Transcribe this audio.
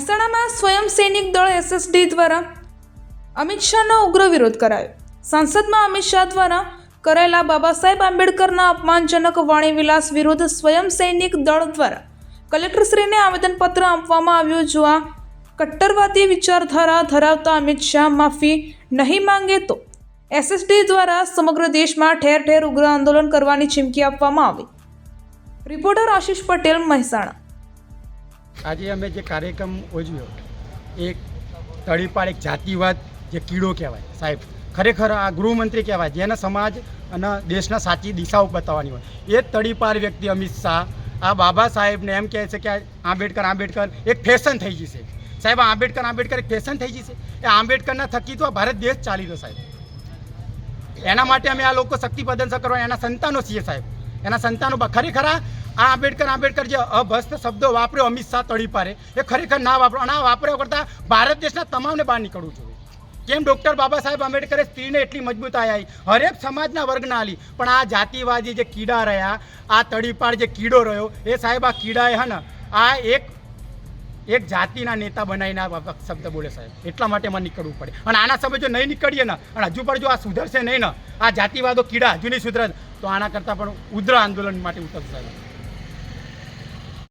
સૈનિક દળ એસએસડી દ્વારા અમિત શાહનો ઉગ્ર વિરોધ કરાયો. સંસદમાં અમિત શાહ દ્વારા કરેલા બાબા સાહેબ આંબેડકરના અપમાનજનક વાણી વિલાસ વિરુદ્ધ સ્વયં સૈનિક દળ દ્વારા કલેક્ટરશ્રીને આવેદનપત્ર આપવામાં આવ્યું જો આ કટ્ટરવાદી વિચારધારા ધરાવતા અમિત શાહ માફી નહીં માંગે તો એસએસડી દ્વારા સમગ્ર દેશમાં ઠેર ઠેર ઉગ્ર આંદોલન કરવાની ચીમકી આપવામાં આવી. રિપોર્ટર આશિષ પટેલ, મહેસાણા. આજે અમે જે કાર્યક્રમ ઉજવ્યો એક તળીપાળ એક જાતિવાદ જે કીડો કહેવાય, સાહેબ. ખરેખર આ ગૃહમંત્રી કહેવાય, જેને સમાજ અને દેશના સાચી દિશાઓ બતાવવાની હોય. એ જ તળીપાર વ્યક્તિ અમિત શાહ. આ બાબા સાહેબને એમ કહે છે કે આંબેડકર આંબેડકર, એક ફેશન થઈ જશે. સાહેબ આંબેડકર આંબેડકર એક ફેશન થઈ જશે? એ આંબેડકરના થકી તો ભારત દેશ ચાલી રહ્યો, સાહેબ. એના માટે અમે આ લોકો શક્તિ પ્રદર્શન કરવા, એના સંતાનો છીએ, સાહેબ. એના સંતાનો ખરેખર આ આંબેડકર આંબેડકર જે અભસ્ત શબ્દો વાપર્યો અમિત શાહ તળી પારે એ ખરેખર ના વાપરો. અને આ વાપર્યા કરતાં ભારત દેશના તમામને બહાર નીકળવું જોઈએ. કેમ ડૉક્ટર બાબા સાહેબ આંબેડકરે સ્ત્રીને એટલી મજબૂતાઈ આવી હરેક સમાજના વર્ગના આલી. પણ આ જાતિવાદી જે કીડા રહ્યા, આ તળીપાડ જે કીડો રહ્યો, એ સાહેબ આ કીડાએ હે ને આ એક એક જાતિના નેતા બનાવીને આ શબ્દ બોલે સાહેબ. એટલા માટે મને નીકળવું પડે. અને આના સમય જો નહીં નીકળીએ ને, અને હજુ પણ જો આ સુધરશે નહીં ને, આ જાતિવાદો કીડા હજુ નહીં સુધરે, તો આના કરતાં પણ ઉદ્ર આંદોલન માટે ઉતરશે